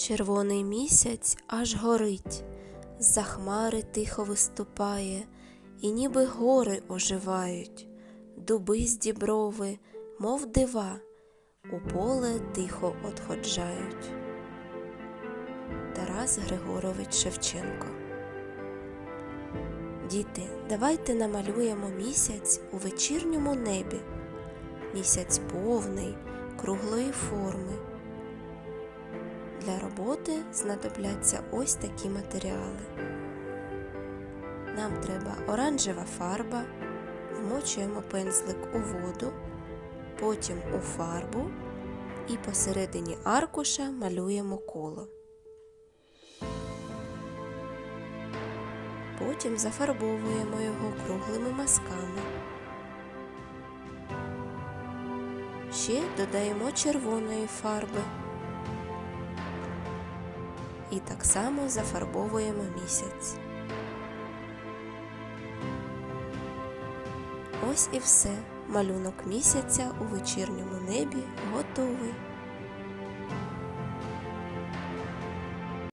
Червоний місяць аж горить, з-за хмари тихо виступає, і ніби гори оживають, дуби з діброви, мов дива, у поле тихо отходжають. Тарас Григорович Шевченко Діти, давайте намалюємо місяць у вечірньому небі. Місяць повний, круглої форми. Для роботи знадобляться ось такі матеріали. Нам треба оранжева фарба, вмочуємо пензлик у воду, потім у фарбу і посередині аркуша малюємо коло. Потім зафарбовуємо його круглими мазками. Ще додаємо червоної фарби. І так само зафарбовуємо місяць. Ось і все. Малюнок місяця у вечірньому небі готовий.